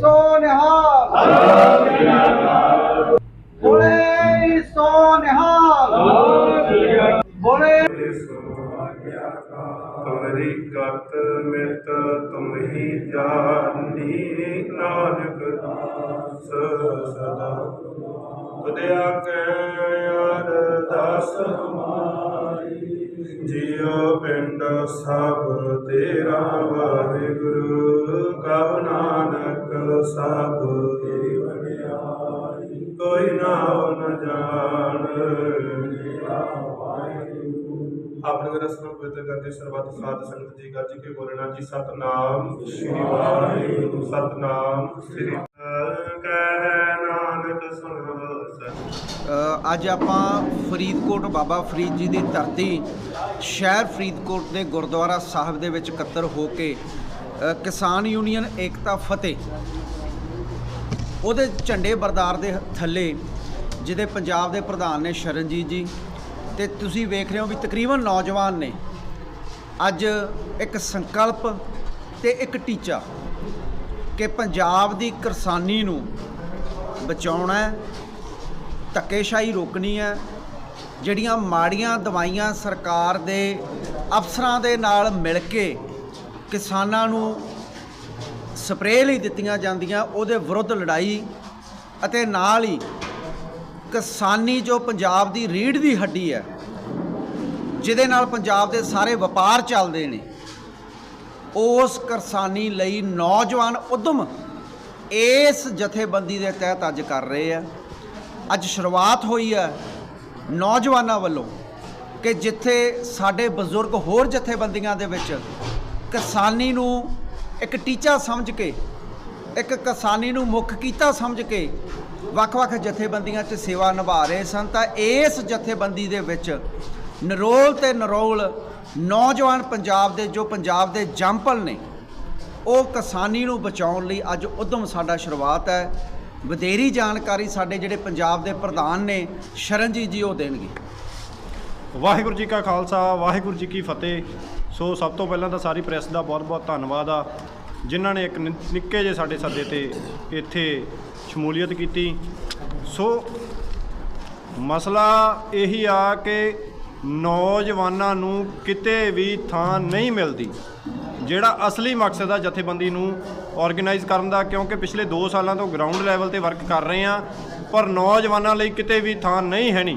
ਸੋ ਨਿਹਾਲ। ਬੋਲੇ ਸੋ ਨਿਹਾਲ। ਬੋਲੇ। ਤੁਮਰੀ ਗਤ ਮਿਤ ਤੁਮਹੀ ਜਾਣੀ ਨਾਨਕ ਦਾਸ ਸਦਾ ਤੁਦਿਆ ਕੈ ਆਪਣੇ ਰਸਮ ਪਵਿੱਤਰ ਕਰਕੇ ਸਰਬੱਤ ਸਾਧ ਸੰਗਤ ਜੀ, ਗੱਜ ਕੇ ਬੋਲਣਾ ਜੀ, ਸਤਨਾਮ ਸ੍ਰੀ ਵਾਹਿਗੁਰੂ। ਸਤਨਾਮ ਸ੍ਰੀ ਅੱਜ ਆਪਾਂ ਫਰੀਦਕੋਟ ਬਾਬਾ ਫਰੀਦ ਜੀ ਦੀ ਧਰਤੀ, ਸ਼ਹਿਰ ਫਰੀਦਕੋਟ ਦੇ ਗੁਰਦੁਆਰਾ ਸਾਹਿਬ ਦੇ ਵਿੱਚ ਇਕੱਤਰ ਹੋ ਕੇ ਕਿਸਾਨ ਯੂਨੀਅਨ ਏਕਤਾ ਫਤਿਹ। ਉਹਦੇ ਝੰਡੇ ਬਰਦਾਰ ਦੇ ਥੱਲੇ, ਜਿਹਦੇ ਪੰਜਾਬ ਦੇ ਪ੍ਰਧਾਨ ਨੇ ਸ਼ਰਨਜੀਤ ਜੀ ਤੇ ਤੁਸੀਂ ਵੇਖ ਰਹੇ ਹੋ ਵੀ ਤਕਰੀਬਨ ਨੌਜਵਾਨ ਨੇ ਅੱਜ ਇੱਕ ਸੰਕਲਪ ਤੇ ਇੱਕ ਟੀਚਾ ਕਿ ਪੰਜਾਬ ਦੀ ਕਿਸਾਨੀ ਨੂੰ ਬਚਾਉਣਾ ਹੈ, ਧੱਕੇਸ਼ਾਹੀ ਰੋਕਣੀ ਹੈ, ਜਿਹੜੀਆਂ ਮਾੜੀਆਂ ਦਵਾਈਆਂ ਸਰਕਾਰ ਦੇ ਅਫਸਰਾਂ ਦੇ ਨਾਲ ਮਿਲ ਕੇ ਕਿਸਾਨਾਂ ਨੂੰ ਸਪਰੇਅ ਲਈ ਦਿੱਤੀਆਂ ਜਾਂਦੀਆਂ, ਉਹਦੇ ਵਿਰੁੱਧ ਲੜਾਈ ਅਤੇ ਨਾਲ ਹੀ ਕਿਸਾਨੀ ਜੋ ਪੰਜਾਬ ਦੀ ਰੀੜ ਦੀ ਹੱਡੀ ਹੈ, ਜਿਹਦੇ ਨਾਲ ਪੰਜਾਬ ਦੇ ਸਾਰੇ ਵਪਾਰ ਚੱਲਦੇ ਨੇ, ਉਸ ਕਿਸਾਨੀ ਲਈ ਨੌਜਵਾਨ ਉਦਮ ਇਸ ਜਥੇਬੰਦੀ ਦੇ ਤਹਿਤ ਅੱਜ ਕਰ ਰਹੇ ਆ। ਅੱਜ ਸ਼ੁਰੂਆਤ ਹੋਈ ਹੈ ਨੌਜਵਾਨਾਂ ਵੱਲੋਂ ਕਿ ਜਿੱਥੇ ਸਾਡੇ ਬਜ਼ੁਰਗ ਹੋਰ ਜਥੇਬੰਦੀਆਂ ਦੇ ਵਿੱਚ ਕਿਸਾਨੀ ਨੂੰ ਇੱਕ ਟੀਚਾ ਸਮਝ ਕੇ, ਇੱਕ ਕਿਸਾਨੀ ਨੂੰ ਮੁੱਖ ਕੀਤਾ ਸਮਝ ਕੇ ਵੱਖ-ਵੱਖ ਜਥੇਬੰਦੀਆਂ 'ਚ ਸੇਵਾ ਨਿਭਾ ਰਹੇ ਸਨ, ਤਾਂ ਇਸ ਜਥੇਬੰਦੀ ਦੇ ਵਿੱਚ ਨਰੋਲ ਤੇ ਨਰੋਲ ਨੌਜਵਾਨ ਪੰਜਾਬ ਦੇ, ਜੋ ਪੰਜਾਬ ਦੇ ਜੰਪਲ ਨੇ, ਉਹ ਕਿਸਾਨੀ ਨੂੰ ਬਚਾਉਣ ਲਈ ਅੱਜ ਉਦਮ ਸਾਡਾ ਸ਼ੁਰੂਆਤ ਹੈ। ਵਧੇਰੀ ਜਾਣਕਾਰੀ ਸਾਡੇ ਜਿਹੜੇ ਪੰਜਾਬ ਦੇ ਪ੍ਰਧਾਨ ਨੇ, ਸ਼ਰਨਜੀਤ ਜੀ ਉਹ ਦੇਣਗੇ। ਵਾਹਿਗੁਰੂ ਜੀ ਕਾ ਖਾਲਸਾ, ਵਾਹਿਗੁਰੂ ਜੀ ਕੀ ਫਤਿਹ। ਸੋ ਸਭ ਤੋਂ ਪਹਿਲਾਂ ਤਾਂ ਸਾਰੀ ਪ੍ਰੈਸ ਦਾ ਬਹੁਤ-ਬਹੁਤ ਧੰਨਵਾਦ ਆ, ਜਿਨ੍ਹਾਂ ਨੇ ਇੱਕ ਨਿ- ਨਿੱਕੇ ਜਿਹੇ ਸਾਡੇ ਸੱਦੇ ਤੇ ਇੱਥੇ ਸ਼ਮੂਲੀਅਤ ਕੀਤੀ। ਸੋ ਮਸਲਾ ਇਹੀ ਆ ਕਿ ਨੌਜਵਾਨਾਂ ਨੂੰ ਕਿਤੇ ਵੀ ਥਾਂ ਨਹੀਂ ਮਿਲਦੀ, ਜਿਹੜਾ ਅਸਲੀ ਮਕਸਦ ਆ ਜਥੇਬੰਦੀ ਨੂੰ ਆਰਗੇਨਾਈਜ਼ ਕਰਨ ਦਾ, ਕਿਉਂਕਿ ਪਿਛਲੇ 2 ਸਾਲਾਂ ਤੋਂ ਗਰਾਊਂਡ ਲੈਵਲ ਤੇ ਵਰਕ ਕਰ ਰਹੇ ਆ, ਪਰ ਨੌਜਵਾਨਾਂ ਲਈ ਕਿਤੇ ਵੀ ਥਾਂ ਨਹੀਂ ਹੈ ਨਹੀਂ।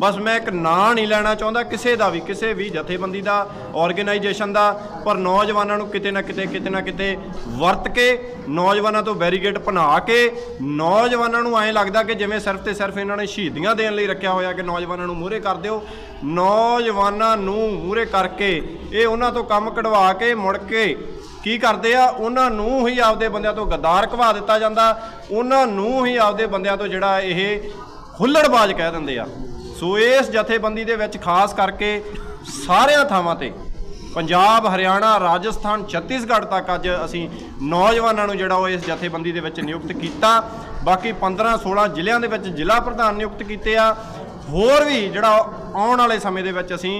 ਬਸ ਮੈਂ ਇੱਕ ਨਾਂ ਨਹੀਂ ਲੈਣਾ ਚਾਹੁੰਦਾ ਕਿਸੇ ਦਾ ਵੀ, ਕਿਸੇ ਵੀ ਜਥੇਬੰਦੀ ਦਾ ਆਰਗੇਨਾਈਜੇਸ਼ਨ ਦਾ ਪਰ ਨੌਜਵਾਨਾਂ ਨੂੰ ਕਿਤੇ ਨਾ ਕਿਤੇ ਕਿਤੇ ਨਾ ਕਿਤੇ ਵਰਤ ਕੇ, ਨੌਜਵਾਨਾਂ ਤੋਂ ਬੈਰੀਗੇਡ ਬਣਾ ਕੇ, ਨੌਜਵਾਨਾਂ ਨੂੰ ਐਂ ਲੱਗਦਾ ਕਿ ਜਿਵੇਂ ਸਿਰਫ ਤੇ ਸਿਰਫ ਇਹਨਾਂ ਨੇ ਸ਼ਹੀਦੀਆਂ ਦੇਣ ਲਈ ਰੱਖਿਆ ਹੋਇਆ ਕਿ ਨੌਜਵਾਨਾਂ ਨੂੰ ਮੂਹਰੇ ਕਰ ਦਿਓ, ਨੌਜਵਾਨਾਂ ਨੂੰ ਮੂਹਰੇ ਕਰਕੇ ਇਹ ਉਹਨਾਂ ਤੋਂ ਕੰਮ ਕਢਵਾ ਕੇ ਮੁੜ ਕੇ ਕੀ ਕਰਦੇ ਆ? ਉਹਨਾਂ ਨੂੰ ਹੀ ਆਪਦੇ ਬੰਦਿਆਂ ਤੋਂ ਗੱਦਾਰ ਘਵਾ ਦਿੱਤਾ ਜਾਂਦਾ। ਉਹਨਾਂ ਨੂੰ ਹੀ ਆਪਦੇ ਬੰਦਿਆਂ ਤੋਂ ਜਿਹੜਾ ਇਹ ਹੁੱਲੜਬਾਜ਼ ਕਹਿ ਦਿੰਦੇ ਆ। ਸੋ ਇਸ ਜਥੇਬੰਦੀ ਦੇ ਵਿੱਚ ਖਾਸ ਕਰਕੇ ਸਾਰਿਆਂ ਥਾਵਾਂ ਤੇ ਪੰਜਾਬ, ਹਰਿਆਣਾ, ਰਾਜਸਥਾਨ, ਛੱਤੀਸਗੜ੍ਹ ਤੱਕ ਅੱਜ ਅਸੀਂ ਨੌਜਵਾਨਾਂ ਨੂੰ ਜਿਹੜਾ ਉਹ ਇਸ ਜਥੇਬੰਦੀ ਦੇ ਵਿੱਚ ਨਿਯੁਕਤ ਕੀਤਾ। ਬਾਕੀ 15 16 ਜ਼ਿਲ੍ਹਿਆਂ ਦੇ ਵਿੱਚ ਜ਼ਿਲ੍ਹਾ ਪ੍ਰਧਾਨ ਨਿਯੁਕਤ ਕੀਤੇ ਆ। ਹੋਰ ਵੀ ਜਿਹੜਾ ਆਉਣ ਵਾਲੇ ਸਮੇਂ ਦੇ ਵਿੱਚ ਅਸੀਂ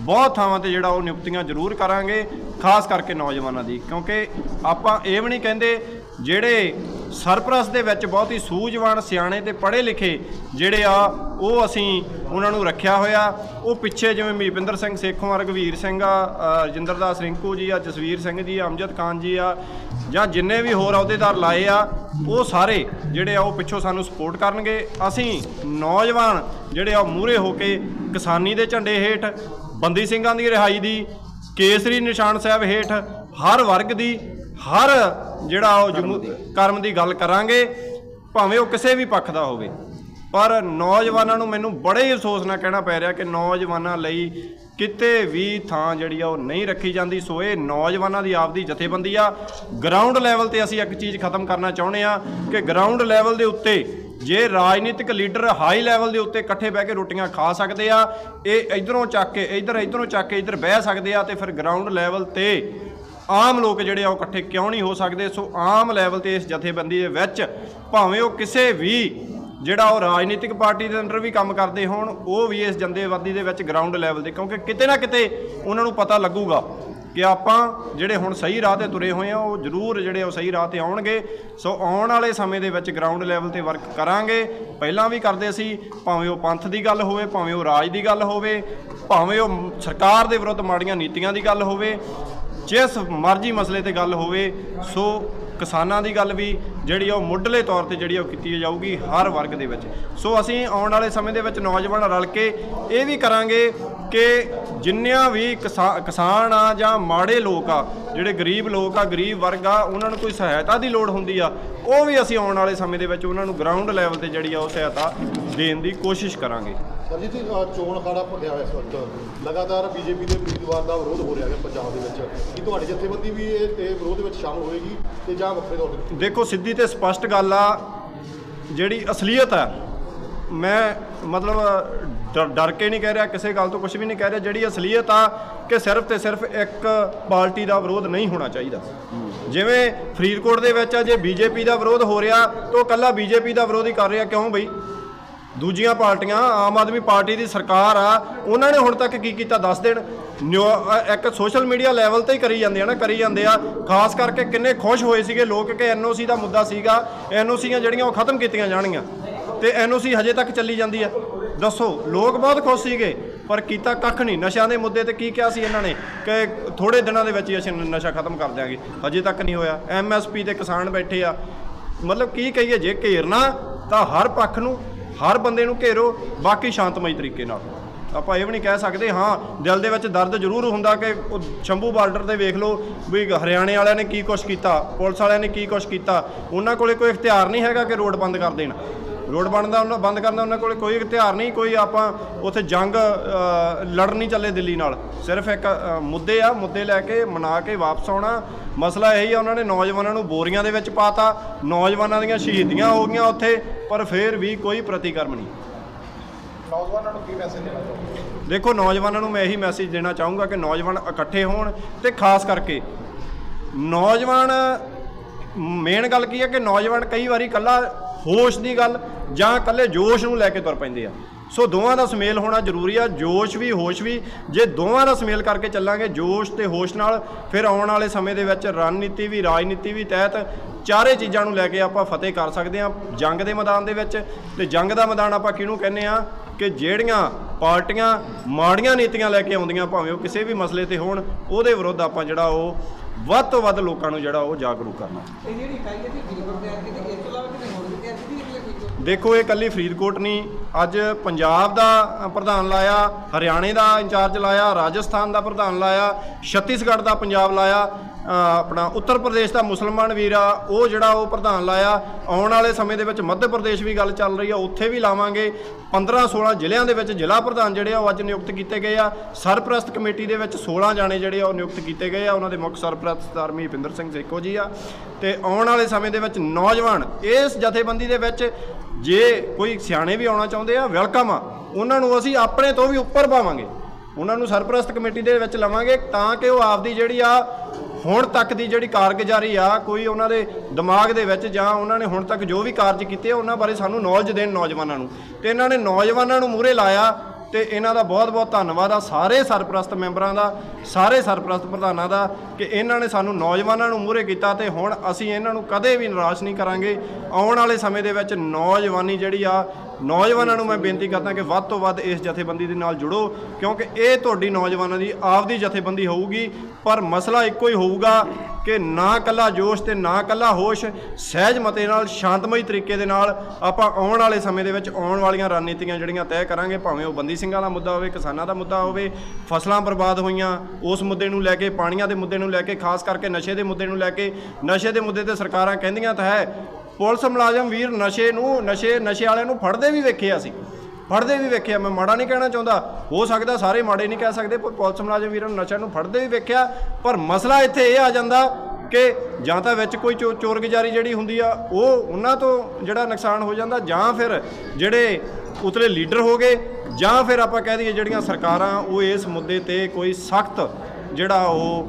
ਬਹੁਤ ਥਾਵਾਂ ਤੇ ਜਿਹੜਾ ਉਹ ਨਿਯੁਕਤੀਆਂ ਜ਼ਰੂਰ ਕਰਾਂਗੇ, ਖਾਸ ਕਰਕੇ ਨੌਜਵਾਨਾਂ ਦੀ। ਕਿਉਂਕਿ ਆਪਾਂ ਇਹ ਵੀ ਨਹੀਂ ਕਹਿੰਦੇ ਜਿਹੜੇ ਸਰਪ੍ਰਸਤ ਦੇ ਵਿੱਚ ਬਹੁਤ ਹੀ ਸੂਝਵਾਨ ਸਿਆਣੇ ਤੇ ਪੜ੍ਹੇ ਲਿਖੇ ਜਿਹੜੇ ਆ ਉਹ ਅਸੀਂ ਉਹਨਾਂ ਨੂੰ ਰੱਖਿਆ ਹੋਇਆ। ਉਹ ਪਿੱਛੇ ਜਿਵੇਂ ਮੀਪਿੰਦਰ ਸਿੰਘ ਸੇਖੋਂ ਰਗਵੀਰ ਸਿੰਘ ਆ ਅ, ਰਜਿੰਦਰ ਦਾਸ ਰਿੰਕੂ ਜੀ ਆ ਜਸਵੀਰ ਸਿੰਘ ਜੀ ਆ, ਅਮਜਦ ਖਾਨ ਜੀ ਆ ਜਾਂ ਜਿੰਨੇ ਵੀ ਹੋਰ ਅਹੁਦੇਦਾਰ ਲਾਏ ਆ ਉਹ ਸਾਰੇ ਜਿਹੜੇ ਆ ਉਹ ਪਿੱਛੋਂ ਸਾਨੂੰ ਸਪੋਰਟ ਕਰਨਗੇ। ਅਸੀਂ ਨੌਜਵਾਨ ਜਿਹੜੇ ਆ ਮੂਹਰੇ ਹੋ ਕੇ ਕਿਸਾਨੀ ਦੇ ਝੰਡੇ ਹੇਠ ਬੰਦੀ ਸਿੰਘਾਂ ਦੀ ਰਿਹਾਈ ਦੀ ਕੇਸਰੀ ਨਿਸ਼ਾਨ ਸਾਹਿਬ ਹੇਠ ਹਰ ਵਰਗ ਦੀ ਹਰ ਜਿਹੜਾ ਉਹ ਜਮੂ ਕਰਮ ਦੀ ਗੱਲ ਕਰਾਂਗੇ ਭਾਵੇਂ ਉਹ ਕਿਸੇ ਵੀ ਪੱਖ ਦਾ ਹੋਵੇ। ਪਰ ਨੌਜਵਾਨਾਂ ਨੂੰ ਮੈਨੂੰ ਬੜੇ ਹੀ ਅਫਸੋਸ ਨਾਲ ਕਹਿਣਾ ਪੈ ਰਿਹਾ ਕਿ ਨੌਜਵਾਨਾਂ ਲਈ ਕਿਤੇ ਵੀ ਥਾਂ ਜਿਹੜੀ ਆ ਉਹ ਨਹੀਂ ਰੱਖੀ ਜਾਂਦੀ। ਸੋ ਇਹ ਨੌਜਵਾਨਾਂ ਦੀ ਆਪਦੀ ਜਥੇਬੰਦੀ ਆ। ਗਰਾਊਂਡ ਲੈਵਲ ਤੇ ਅਸੀਂ ਇੱਕ ਚੀਜ਼ ਖਤਮ ਕਰਨਾ ਚਾਹੁੰਦੇ ਆ ਕਿ ਗਰਾਊਂਡ ਲੈਵਲ ਦੇ ਉੱਤੇ ਜੇ ਰਾਜਨੀਤਿਕ ਲੀਡਰ ਹਾਈ ਲੈਵਲ ਦੇ ਉੱਤੇ ਇਕੱਠੇ ਬਹਿ ਕੇ ਰੋਟੀਆਂ ਖਾ ਸਕਦੇ ਆ ਇਹ ਇਧਰੋਂ ਚੱਕ ਕੇ ਇਧਰ ਇਧਰੋਂ ਚੱਕ ਕੇ ਇਧਰ ਬਹਿ ਸਕਦੇ ਆ ਤੇ ਫਿਰ ਗਰਾਊਂਡ ਲੈਵਲ ਤੇ ਆਮ ਲੋਕ ਜਿਹੜੇ ਆ ਉਹ ਇਕੱਠੇ ਕਿਉਂ ਨਹੀਂ ਹੋ ਸਕਦੇ? ਸੋ ਆਮ ਲੈਵਲ ਤੇ ਇਸ ਜਥੇਬੰਦੀ ਦੇ ਵਿੱਚ ਭਾਵੇਂ ਉਹ ਕਿਸੇ ਵੀ ਜਿਹੜਾ ਉਹ ਰਾਜਨੀਤਿਕ ਪਾਰਟੀ ਦੇ ਅੰਡਰ ਵੀ ਕੰਮ ਕਰਦੇ ਹੋਣ, ਉਹ ਵੀ ਇਸ ਜੰਦੇਵਾਦੀ ਦੇ ਵਿੱਚ ਗਰਾਊਂਡ ਲੈਵਲ ਤੇ, ਕਿਉਂਕਿ ਕਿਤੇ ਨਾ ਕਿਤੇ ਉਹਨਾਂ ਨੂੰ ਪਤਾ ਲੱਗੂਗਾ ਕਿ ਆਪਾਂ ਜਿਹੜੇ ਹੁਣ ਸਹੀ ਰਾਹ ਤੇ ਤੁਰੇ ਹੋਏ ਆ, ਉਹ ਜ਼ਰੂਰ ਜਿਹੜੇ ਉਹ ਸਹੀ ਰਾਹ ਤੇ ਆਉਣਗੇ। ਸੋ ਆਉਣ ਵਾਲੇ ਸਮੇਂ ਦੇ ਵਿੱਚ ਗਰਾਊਂਡ ਲੈਵਲ ਤੇ ਵਰਕ ਕਰਾਂਗੇ। ਪਹਿਲਾਂ ਵੀ ਕਰਦੇ ਸੀ, ਭਾਵੇਂ ਉਹ ਪੰਥ ਦੀ ਗੱਲ ਹੋਵੇ, ਭਾਵੇਂ ਉਹ ਰਾਜ ਦੀ ਗੱਲ ਹੋਵੇ, ਭਾਵੇਂ ਉਹ ਸਰਕਾਰ ਦੇ ਵਿਰੁੱਧ ਮਾੜੀਆਂ ਨੀਤੀਆਂ ਦੀ ਗੱਲ ਹੋਵੇ ਜਿਸ ਮਰਜ਼ੀ ਮਸਲੇ ਤੇ ਗੱਲ ਹੋਵੇ, ਸੋ ਕਿਸਾਨਾਂ ਦੀ ਗੱਲ ਵੀ ਜਿਹੜੀ ਆ ਉਹ ਮੁੱਢਲੇ ਤੌਰ ਤੇ ਜਿਹੜੀ ਆ ਉਹ ਕੀਤੀ ਜਾਊਗੀ ਹਰ ਵਰਗ ਦੇ ਵਿੱਚ। ਸੋ ਅਸੀਂ ਆਉਣ ਵਾਲੇ ਸਮੇਂ ਦੇ ਵਿੱਚ ਨੌਜਵਾਨ ਰਲ ਕੇ ਇਹ ਵੀ ਕਰਾਂਗੇ ਕਿ ਜਿੰਨਿਆਂ ਵੀ ਕਿਸਾ- ਕਿਸਾਨ ਆ ਜਾਂ ਮਾੜੇ ਲੋਕ ਆ, ਜਿਹੜੇ ਗਰੀਬ ਲੋਕ ਆ, ਗਰੀਬ ਵਰਗ ਆ, ਉਹਨਾਂ ਨੂੰ ਕੋਈ ਸਹਾਇਤਾ ਦੀ ਲੋੜ ਹੁੰਦੀ ਆ, ਉਹ ਵੀ ਅਸੀਂ ਆਉਣ ਵਾਲੇ ਸਮੇਂ ਦੇ ਵਿੱਚ ਉਹਨਾਂ ਨੂੰ ਗਰਾਊਂਡ ਲੈਵਲ ਤੇ ਜਿਹੜੀ ਆ ਉਹ ਸਹਾਇਤਾ ਦੇਣ ਦੀ ਕੋਸ਼ਿਸ਼ ਕਰਾਂਗੇ। ਸਰਜੀਤ ਜੀ ਚੋਣ ਅਖਾੜਾ ਭੁੱਲਿਆ ਹੋਇਆ ਇਸ ਵਕਤ। ਲਗਾਤਾਰ ਬੀਜੇਪੀ ਦੇ ਉਮੀਦਵਾਰ ਦਾ ਵਿਰੋਧ ਹੋ ਰਿਹਾ ਹੈ ਪੰਜਾਬ ਦੇ ਵਿੱਚ। ਕੀ ਤੁਹਾਡੀ ਜਥੇਬੰਦੀ ਵੀ ਇਹ ਇਹ ਵਿਰੋਧ ਵਿੱਚ ਸ਼ਾਮਲ ਹੋਏਗੀ ਤੇ ਜਾਂ ਵੱਖਰੇ ਤੌਰ ਤੇ? ਦੇਖੋ, ਸਿੱਧੀ ਤੇ ਸਪਸ਼ਟ ਗੱਲ ਆ, ਜਿਹੜੀ ਅਸਲੀਅਤ ਆ, ਮੈਂ ਮਤਲਬ ਡਰ- ਡਰ ਕੇ ਨਹੀਂ ਕਹਿ ਰਿਹਾ, ਕਿਸੇ ਗੱਲ ਤੋਂ ਕੁਝ ਵੀ ਨਹੀਂ ਕਹਿ ਰਿਹਾ। ਜਿਹੜੀ ਅਸਲੀਅਤ ਆ ਕਿ ਸਿਰਫ ਤੇ ਸਿਰਫ ਇੱਕ ਪਾਰਟੀ ਦਾ ਵਿਰੋਧ ਨਹੀਂ ਹੋਣਾ ਚਾਹੀਦਾ। ਜਿਵੇਂ ਫਰੀਦਕੋਟ ਦੇ ਵਿੱਚ ਆ, ਜੇ ਬੀਜੇਪੀ ਦਾ ਵਿਰੋਧ ਹੋ ਰਿਹਾ, ਤਾਂ ਉਹ ਕੱਲਾ ਬੀਜੇਪੀ ਦਾ ਵਿਰੋਧ ਹੀ ਕਰ ਰਿਹਾ। ਕਿਉਂ ਬਈ? ਦੂਜੀਆਂ ਪਾਰਟੀਆਂ, ਆਮ ਆਦਮੀ ਪਾਰਟੀ ਦੀ ਸਰਕਾਰ ਆ, ਉਹਨਾਂ ਨੇ ਹੁਣ ਤੱਕ ਕੀ ਕੀਤਾ ਦੱਸ ਦੇਣ? ਨਿਊ- ਇੱਕ ਸੋਸ਼ਲ ਮੀਡੀਆ ਲੈਵਲ ਤੇ ਹੀ ਕਰੀ ਜਾਂਦੇ ਆ ਨਾ, ਕਰੀ ਜਾਂਦੇ ਆ। ਖਾਸ ਕਰਕੇ ਕਿੰਨੇ ਖੁਸ਼ ਹੋਏ ਸੀਗੇ ਲੋਕ ਕਿ ਐਨਓਸੀ ਦਾ ਮੁੱਦਾ ਸੀਗਾ ਐਨਓਸੀਆਂ ਜਿਹੜੀਆਂ ਉਹ ਖਤਮ ਕੀਤੀਆਂ ਜਾਣਗੀਆਂ। ਤੇ ਐਨਓਸੀ ਹਜੇ ਤੱਕ ਚੱਲੀ ਜਾਂਦੀ ਆ। ਦੱਸੋ, ਲੋਕ ਬਹੁਤ ਖੁਸ਼ ਸੀਗੇ, ਪਰ ਕੀਤਾ ਕੱਖ ਨਹੀਂ। ਨਸ਼ਿਆਂ ਦੇ ਮੁੱਦੇ ਤੇ ਕੀ ਕਿਹਾ ਸੀ ਇਹਨਾਂ ਨੇ? ਕਿ ਥੋੜੇ ਦਿਨਾਂ ਦੇ ਵਿੱਚ ਹੀ ਅਸੀਂ ਨਸ਼ਾ ਖਤਮ ਕਰ ਦਿਆਂਗੇ। ਹਜੇ ਤੱਕ ਨਹੀਂ ਹੋਇਆ। ਐਮਐਸਪੀ ਤੇ ਕਿਸਾਨ ਬੈਠੇ ਆ। ਮਤਲਬ ਕੀ ਕਹੀਏ, ਜੇ ਘੇਰਨਾ ਤਾਂ ਹਰ ਪੱਖ ਨੂੰ ਹਰ ਬੰਦੇ ਨੂੰ ਘੇਰੋ, ਬਾਕੀ ਸ਼ਾਂਤਮਈ ਤਰੀਕੇ ਨਾਲ। ਆਪਾਂ ਇਹ ਵੀ ਨਹੀਂ ਕਹਿ ਸਕਦੇ, ਹਾਂ, ਦਿਲ ਦੇ ਵਿੱਚ ਦਰਦ ਜ਼ਰੂਰ ਹੁੰਦਾ ਕਿ ਉਹ ਸ਼ੰਭੂ ਬਾਰਡਰ ਤੇ ਵੇਖ ਲਓ ਵੀ ਹਰਿਆਣੇ ਵਾਲਿਆਂ ਨੇ ਕੀ ਕੁਛ ਕੀਤਾ, ਪੁਲਿਸ ਵਾਲਿਆਂ ਨੇ ਕੀ ਕੁਛ ਕੀਤਾ। ਉਹਨਾਂ ਕੋਲੇ ਕੋਈ ਇਖਤਿਆਰ ਨਹੀਂ ਹੈਗਾ ਕਿ ਰੋਡ ਬੰਦ ਕਰ ਦੇਣ। ਰੋਡ ਬਣਦਾ ਉਹਨਾਂ ਬੰਦ ਕਰਨ ਦਾ ਉਹਨਾਂ ਕੋਲੇ ਕੋਈ ਇਖਤਿਆਰ ਨਹੀਂ ਕੋਈ ਆਪਾਂ ਉੱਥੇ ਜੰਗ ਲੜਨ ਨਹੀਂ ਚੱਲੇ ਦਿੱਲੀ ਨਾਲ। ਸਿਰਫ ਇੱਕ ਮੁੱਦੇ ਆ ਮੁੱਦੇ ਲੈ ਕੇ ਮਨਾ ਕੇ ਵਾਪਸ ਆਉਣਾ। ਮਸਲਾ ਇਹੀ ਆ ਉਹਨਾਂ ਨੇ ਨੌਜਵਾਨਾਂ ਨੂੰ ਬੋਰੀਆਂ ਦੇ ਵਿੱਚ ਪਾਤਾ। ਨੌਜਵਾਨਾਂ ਦੀਆਂ ਸ਼ਹੀਦੀਆਂ ਹੋ ਗਈਆਂ ਉੱਥੇ ਪਰ ਫਿਰ ਵੀ ਕੋਈ ਪ੍ਰਤੀਕਰਮ ਨਹੀਂ। ਨੌਜਵਾਨਾਂ ਨੂੰ ਕੀ ਮੈਸੇਜ ਦੇਣਾ ਚਾਹੁੰਦੇ ਦੇਖੋ ਨੌਜਵਾਨਾਂ ਨੂੰ ਮੈਂ ਇਹੀ ਮੈਸੇਜ ਦੇਣਾ ਚਾਹੂੰਗਾ ਕਿ ਨੌਜਵਾਨ ਇਕੱਠੇ ਹੋਣ ਤੇ ਖਾਸ ਕਰਕੇ ਨੌਜਵਾਨ ਮੇਨ ਗੱਲ ਕੀ ਹੈ ਕਿ ਨੌਜਵਾਨ ਕਈ ਵਾਰੀ ਕੱਲਾ ਹੋਸ਼ ਦੀ ਗੱਲ ਜਾਂ ਇਕੱਲੇ ਜੋਸ਼ ਨੂੰ ਲੈ ਕੇ ਤੁਰ ਪੈਂਦੇ ਆ। ਸੋ ਦੋਵਾਂ ਦਾ ਸੁਮੇਲ ਹੋਣਾ ਜ਼ਰੂਰੀ ਆ, ਜੋਸ਼ ਵੀ, ਹੋਸ਼ ਵੀ। ਜੇ ਦੋਵਾਂ ਦਾ ਸੁਮੇਲ ਕਰਕੇ ਚੱਲਾਂਗੇ, ਜੋਸ਼ ਤੇ ਹੋਸ਼ ਨਾਲ ਫਿਰ ਆਉਣ ਵਾਲੇ ਸਮੇਂ ਦੇ ਵਿੱਚ ਰਣਨੀਤੀ ਵੀ, ਰਾਜਨੀਤੀ ਵੀ ਤਹਿਤ ਚਾਰੇ ਚੀਜ਼ਾਂ ਨੂੰ ਲੈ ਕੇ ਆਪਾਂ ਫਤਿਹ ਕਰ ਸਕਦੇ ਆ, ਜੰਗ ਦੇ ਮੈਦਾਨ ਦੇ ਵਿੱਚ। ਤੇ ਜੰਗ ਦਾ ਮੈਦਾਨ ਆਪਾਂ ਕਿਹਨੂੰ ਕਹਿੰਦੇ ਆ? ਕਿ ਜਿਹੜੀਆਂ ਪਾਰਟੀਆਂ ਮਾੜੀਆਂ ਨੀਤੀਆਂ ਲੈ ਕੇ ਆਉਂਦੀਆਂ, ਭਾਵੇਂ ਉਹ ਕਿਸੇ ਵੀ ਮਸਲੇ ਤੇ ਹੋਣ, ਉਹਦੇ ਵਿਰੁੱਧ ਆਪਾਂ ਜਿਹੜਾ ਉਹ ਵੱਧ ਤੋਂ ਵੱਧ ਲੋਕਾਂ ਨੂੰ ਜਿਹੜਾ ਉਹ ਜਾਗਰੂਕ ਕਰਨਾ। ਇਹ ਜਿਹੜੀ ਇਕਾਈ ਹੈ ਜੀ ਫਰੀਦਕੋਟ ਦੇ ਇਸ ਤੋਂ ਇਲਾਵਾ ਕਿਤੇ ਦੇਖੋ ਇਹ ਕੱਲੀ ਫਰੀਦਕੋਟ ਨਹੀਂ ਅੱਜ ਪੰਜਾਬ ਦਾ ਪ੍ਰਧਾਨ ਲਾਇਆ, ਹਰਿਆਣੇ ਦਾ ਇੰਚਾਰਜ ਲਾਇਆ, ਰਾਜਸਥਾਨ ਦਾ ਪ੍ਰਧਾਨ ਲਾਇਆ, ਛੱਤੀਸਗੜ੍ਹ ਦਾ ਪੰਜਾਬ ਲਾਇਆ ਆਪਣਾ ਉੱਤਰ ਪ੍ਰਦੇਸ਼ ਦਾ ਮੁਸਲਮਾਨ ਵੀਰ ਆ, ਉਹ ਜਿਹੜਾ ਉਹ ਪ੍ਰਧਾਨ ਲਾਇਆ, ਆਉਣ ਵਾਲੇ ਸਮੇਂ ਦੇ ਵਿੱਚ ਮੱਧ ਪ੍ਰਦੇਸ਼ ਵੀ ਗੱਲ ਚੱਲ ਰਹੀ ਆ, ਉੱਥੇ ਵੀ ਲਾਵਾਂਗੇ। 15 16 ਜ਼ਿਲ੍ਹਿਆਂ ਦੇ ਵਿੱਚ ਜ਼ਿਲ੍ਹਾ ਪ੍ਰਧਾਨ ਜਿਹੜੇ ਆ, ਉਹ ਅੱਜ ਨਿਯੁਕਤ ਕੀਤੇ ਗਏ ਆ। ਸਰਪ੍ਰਸਤ ਕਮੇਟੀ ਦੇ ਵਿੱਚ 16 ਜਾਣੇ ਜਿਹੜੇ ਆ, ਉਹ ਨਿਯੁਕਤ ਕੀਤੇ ਗਏ ਆ। ਉਹਨਾਂ ਦੇ ਮੁੱਖ ਸਰਪ੍ਰਸਤ ਸਰਦਾਰ ਮਹੀਪਿੰਦਰ ਸਿੰਘ ਸੇਖੋ ਜੀ ਆ। ਤੇ ਆਉਣ ਵਾਲੇ ਸਮੇਂ ਦੇ ਵਿੱਚ ਨੌਜਵਾਨ ਇਸ ਜਥੇਬੰਦੀ ਦੇ ਵਿੱਚ ਜੇ ਕੋਈ ਸਿਆਣੇ ਵੀ ਆਉਣਾ ਚਾਹੁੰਦੇ ਆ ਵੈਲਕਮ ਆ। ਉਹਨਾਂ ਨੂੰ ਅਸੀਂ ਆਪਣੇ ਤੋਂ ਵੀ ਉੱਪਰ ਪਾਵਾਂਗੇ। ਉਹਨਾਂ ਨੂੰ ਸਰਪ੍ਰਸਤ ਕਮੇਟੀ ਦੇ ਵਿੱਚ ਲਵਾਂਗੇ ਤਾਂ ਕਿ ਉਹ ਆਪਦੀ ਜਿਹੜੀ ਆ ਹੁਣ ਤੱਕ ਦੀ ਜਿਹੜੀ ਕਾਰਗੁਜ਼ਾਰੀ ਆ ਕੋਈ ਉਹਨਾਂ ਦੇ ਦਿਮਾਗ ਦੇ ਵਿੱਚ ਜਾਂ ਉਹਨਾਂ ਨੇ ਹੁਣ ਤੱਕ ਜੋ ਵੀ ਕਾਰਜ ਕੀਤੇ ਆ, ਉਹਨਾਂ ਬਾਰੇ ਸਾਨੂੰ ਨੌਲੇਜ ਦੇਣ ਨੌਜਵਾਨਾਂ ਨੂੰ। ਤੇ ਇਹਨਾਂ ਨੇ ਨੌਜਵਾਨਾਂ ਨੂੰ ਮੂਹਰੇ ਲਾਇਆ ਤੇ ਇਹਨਾਂ ਦਾ ਬਹੁਤ-ਬਹੁਤ ਧੰਨਵਾਦ ਆ ਸਾਰੇ ਸਰਪ੍ਰਸਤ ਮੈਂਬਰਾਂ ਦਾ ਸਾਰੇ ਸਰਪ੍ਰਸਤ ਪ੍ਰਧਾਨਾਂ ਦਾ ਕਿ ਇਹਨਾਂ ਨੇ ਸਾਨੂੰ ਨੌਜਵਾਨਾਂ ਨੂੰ ਮੂਹਰੇ ਕੀਤਾ ਤੇ ਹੁਣ ਅਸੀਂ ਇਹਨਾਂ ਨੂੰ ਕਦੇ ਵੀ ਨਿਰਾਸ਼ ਨਹੀਂ ਕਰਾਂਗੇ। ਆਉਣ ਵਾਲੇ ਸਮੇਂ ਦੇ ਵਿੱਚ ਨੌਜਵਾਨੀ ਜਿਹੜੀ ਆ ਨੌਜਵਾਨਾਂ ਨੂੰ ਮੈਂ ਬੇਨਤੀ ਕਰਦਾ ਕਿ ਵੱਧ ਤੋਂ ਵੱਧ ਇਸ ਜਥੇਬੰਦੀ ਦੇ ਨਾਲ ਜੁੜੋ, ਕਿਉਂਕਿ ਇਹ ਤੁਹਾਡੀ ਨੌਜਵਾਨਾਂ ਦੀ ਆਪਦੀ ਜਥੇਬੰਦੀ ਹੋਊਗੀ, ਪਰ ਮਸਲਾ ਇੱਕੋ ਹੀ ਹੋਊਗਾ ਕਿ ਨਾ ਕੱਲਾ ਜੋਸ਼ ਤੇ ਨਾ ਕੱਲਾ ਹੋਸ਼, ਸਹਿਜ ਮਤੇ ਨਾਲ, ਸ਼ਾਂਤਮਈ ਤਰੀਕੇ ਦੇ ਨਾਲ ਆਪਾਂ ਆਉਣ ਵਾਲੇ ਸਮੇਂ ਦੇ ਵਿੱਚ ਆਉਣ ਵਾਲੀਆਂ ਰਣਨੀਤੀਆਂ ਜਿਹੜੀਆਂ ਤੈਅ ਕਰਾਂਗੇ, ਭਾਵੇਂ ਉਹ ਬੰਦੀ ਸਿੰਘਾਂ ਦਾ ਮੁੱਦਾ ਹੋਵੇ, ਕਿਸਾਨਾਂ ਦਾ ਮੁੱਦਾ ਹੋਵੇ, ਫਸਲਾਂ ਬਰਬਾਦ ਹੋਈਆਂ, ਉਸ ਮੁੱਦੇ ਨੂੰ ਲੈ ਕੇ, ਪਾਣੀਆਂ ਦੇ ਮੁੱਦੇ ਨੂੰ ਲੈ ਕੇ, ਖਾਸ ਕਰਕੇ ਨਸ਼ੇ ਦੇ ਮੁੱਦੇ ਨੂੰ ਲੈ ਕੇ, ਨਸ਼ੇ ਦੇ ਮੁੱਦੇ ਤੇ ਸਰਕਾਰਾਂ ਕਹਿੰਦੀਆਂ ਤਾਂ ਹੈ ਪੁਲਿਸ ਮੁਲਾਜ਼ਮ ਵੀਰ ਨਸ਼ੇ ਨੂੰ, ਨਸ਼ੇ ਨਸ਼ੇ ਵਾਲਿਆਂ ਨੂੰ ਫੜਦੇ ਵੀ ਵੇਖੇ ਅਸੀਂ ਫੜਦੇ ਵੀ ਵੇਖਿਆ, ਮੈਂ ਮਾੜਾ ਨਹੀਂ ਕਹਿਣਾ ਚਾਹੁੰਦਾ। ਹੋ ਸਕਦਾ ਸਾਰੇ ਮਾੜੇ ਨਹੀਂ ਕਹਿ ਸਕਦੇ, ਪਰ ਪੁਲਿਸ ਮੁਲਾਜ਼ਮ ਵੀਰਾਂ ਨੂੰ ਨਸ਼ਾ ਨੂੰ ਫੜਦੇ ਵੀ ਵੇਖਿਆ। ਪਰ ਮਸਲਾ ਇੱਥੇ ਇਹ ਆ ਜਾਂਦਾ ਕਿ ਜਾਂ ਤਾਂ ਵਿੱਚ ਕੋਈ ਚੋ- ਚੋਰਗੁਜਾਰੀ ਜਿਹੜੀ ਹੁੰਦੀ ਆ, ਉਹ ਉਹਨਾਂ ਤੋਂ ਜਿਹੜਾ ਨੁਕਸਾਨ ਹੋ ਜਾਂਦਾ, ਜਾਂ ਫਿਰ ਜਿਹੜੇ ਉਤਲੇ ਲੀਡਰ ਹੋ ਗਏ, ਜਾਂ ਫਿਰ ਆਪਾਂ ਕਹਿ ਦਈਏ ਜਿਹੜੀਆਂ ਸਰਕਾਰਾਂ, ਉਹ ਇਸ ਮੁੱਦੇ ਤੇ ਕੋਈ ਸਖਤ ਜਿਹੜਾ ਉਹ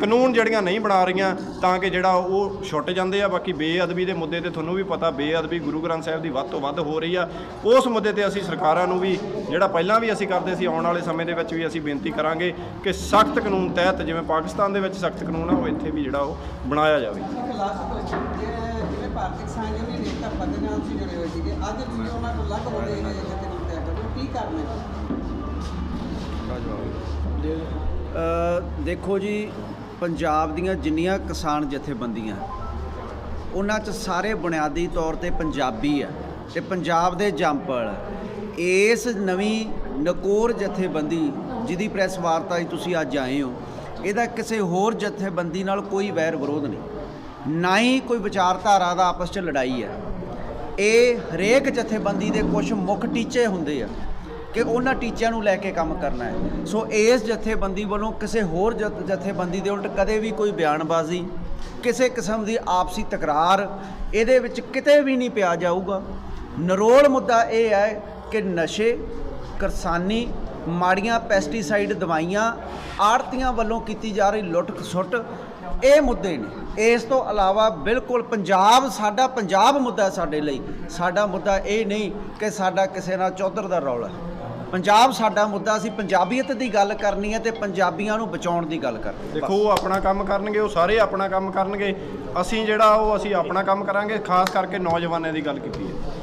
ਕਾਨੂੰਨ ਜਿਹੜੀਆਂ ਨਹੀਂ ਬਣਾ ਰਹੀਆਂ ਤਾਂ ਕਿ ਜਿਹੜਾ ਉਹ ਛੁੱਟ ਜਾਂਦੇ ਆ। ਬਾਕੀ ਬੇਅਦਬੀ ਦੇ ਮੁੱਦੇ ਤੇ ਤੁਹਾਨੂੰ ਵੀ ਪਤਾ ਬੇਅਦਬੀ ਗੁਰੂ ਗ੍ਰੰਥ ਸਾਹਿਬ ਦੀ ਵੱਧ ਤੋਂ ਵੱਧ ਹੋ ਰਹੀ ਆ। ਉਸ ਮੁੱਦੇ ਤੇ ਅਸੀਂ ਸਰਕਾਰਾਂ ਨੂੰ ਵੀ ਜਿਹੜਾ ਪਹਿਲਾਂ ਵੀ ਅਸੀਂ ਕਰਦੇ ਸੀ ਆਉਣ ਵਾਲੇ ਸਮੇਂ ਦੇ ਵਿੱਚ ਵੀ ਅਸੀਂ ਬੇਨਤੀ ਕਰਾਂਗੇ ਕਿ ਸਖਤ ਕਾਨੂੰਨ ਤਹਿਤ ਜਿਵੇਂ ਪਾਕਿਸਤਾਨ ਦੇ ਵਿੱਚ ਸਖਤ ਕਾਨੂੰਨ ਆ ਉਹ ਇੱਥੇ ਵੀ ਜਿਹੜਾ ਉਹ ਬਣਾਇਆ ਜਾਵੇ। ਜਿਵੇਂ ਭਾਰਤੀ ਕਿਸਾਨ ਯੂਨੀਅਨ ਨੇਤਾ ਫਤਿਹਨਾਮ ਸਿੰਘ ਜੁੜੇ ਹੋਏ ਸੀਗੇ ਅੱਜ ਤੁਸੀਂ ਉਹਨਾਂ ਨੂੰ ਲੱਗ ਬੋਲੇ ਗਏ ਜਿੱਥੇ ਨੂੰ ਤਿਆਰ ਕਰੋ ਕੀ ਕਰਨਾ ਹੈ? ਅ, ਦੇਖੋ ਜੀ, ਪੰਜਾਬ ਦੀਆਂ ਜਿੰਨੀਆਂ ਕਿਸਾਨ ਜਥੇਬੰਦੀਆਂ, ਉਹਨਾਂ 'ਚ ਸਾਰੇ ਬੁਨਿਆਦੀ ਤੌਰ ਤੇ ਪੰਜਾਬੀ ਆ ਤੇ ਪੰਜਾਬ ਦੇ ਜੰਪਲ ਇਸ ਨਵੀਂ ਨਕੋਰ ਜਥੇਬੰਦੀ ਜਿਹਦੀ ਪ੍ਰੈਸ ਵਾਰਤਾ 'ਚ ਤੁਸੀਂ ਅੱਜ ਆਏ ਹੋ, ਇਹਦਾ ਕਿਸੇ ਹੋਰ ਜਥੇਬੰਦੀ ਨਾਲ ਕੋਈ ਵੈਰ ਵਿਰੋਧ ਨਹੀਂ। ਨਾ ਹੀ ਕੋਈ ਵਿਚਾਰਧਾਰਾ ਦਾ ਆਪਸ 'ਚ ਲੜਾਈ ਹੈ ਇਹ ਹਰੇਕ ਜਥੇਬੰਦੀ ਦੇ ਕੁਝ ਮੁੱਖ ਟੀਚੇ ਹੁੰਦੇ ਆ। ਕਿ ਉਹਨਾਂ ਟੀਚਿਆਂ ਨੂੰ ਲੈ ਕੇ ਕੰਮ ਕਰਨਾ ਹੈ। ਸੋ ਇਸ ਜਥੇਬੰਦੀ ਵੱਲੋਂ ਕਿਸੇ ਹੋਰ ਜਥ- ਜਥੇਬੰਦੀ ਦੇ ਉਲਟ ਕਦੇ ਵੀ ਕੋਈ ਬਿਆਨਬਾਜ਼ੀ, ਕਿਸੇ ਕਿਸਮ ਦੀ ਆਪਸੀ ਤਕਰਾਰ ਇਹਦੇ ਵਿੱਚ ਕਿਤੇ ਵੀ ਨਹੀਂ ਪਿਆ ਜਾਊਗਾ। ਨਰੋਲ ਮੁੱਦਾ ਇਹ ਹੈ ਕਿ ਨਸ਼ੇ, ਕਿਰਸਾਨੀ, ਮਾੜੀਆਂ ਪੈਸਟੀਸਾਈਡ ਦਵਾਈਆਂ ਆੜਤੀਆਂ ਵੱਲੋਂ ਕੀਤੀ ਜਾ ਰਹੀ ਲੁੱਟ ਖਸੁੱਟ ਇਹ ਮੁੱਦੇ ਨੇ। ਇਸ ਤੋਂ ਇਲਾਵਾ ਬਿਲਕੁਲ ਪੰਜਾਬ, ਸਾਡਾ ਪੰਜਾਬ ਮੁੱਦਾ ਸਾਡੇ ਲਈ। ਸਾਡਾ ਮੁੱਦਾ ਇਹ ਨਹੀਂ ਕਿ ਸਾਡਾ ਕਿਸੇ ਨਾਲ ਚੌਧਰ ਦਾ ਰੌਲਾ। ਹੈ ਪੰਜਾਬ ਸਾਡਾ ਮੁੱਦਾ ਅਸੀਂ ਪੰਜਾਬੀਅਤ ਦੀ ਗੱਲ ਕਰਨੀ ਹੈ ਤੇ ਪੰਜਾਬੀਆਂ ਨੂੰ ਬਚਾਉਣ ਦੀ ਗੱਲ ਕਰਨੀ ਹੈ ਦੇਖੋ ਉਹ ਆਪਣਾ ਕੰਮ ਕਰਨਗੇ ਉਹ ਸਾਰੇ ਆਪਣਾ ਕੰਮ ਕਰਨਗੇ। ਅਸੀਂ ਜਿਹੜਾ ਉਹ ਅਸੀਂ ਆਪਣਾ ਕੰਮ ਕਰਾਂਗੇ ਖਾਸ ਕਰਕੇ ਨੌਜਵਾਨਾਂ ਦੀ ਗੱਲ ਕੀਤੀ ਹੈ।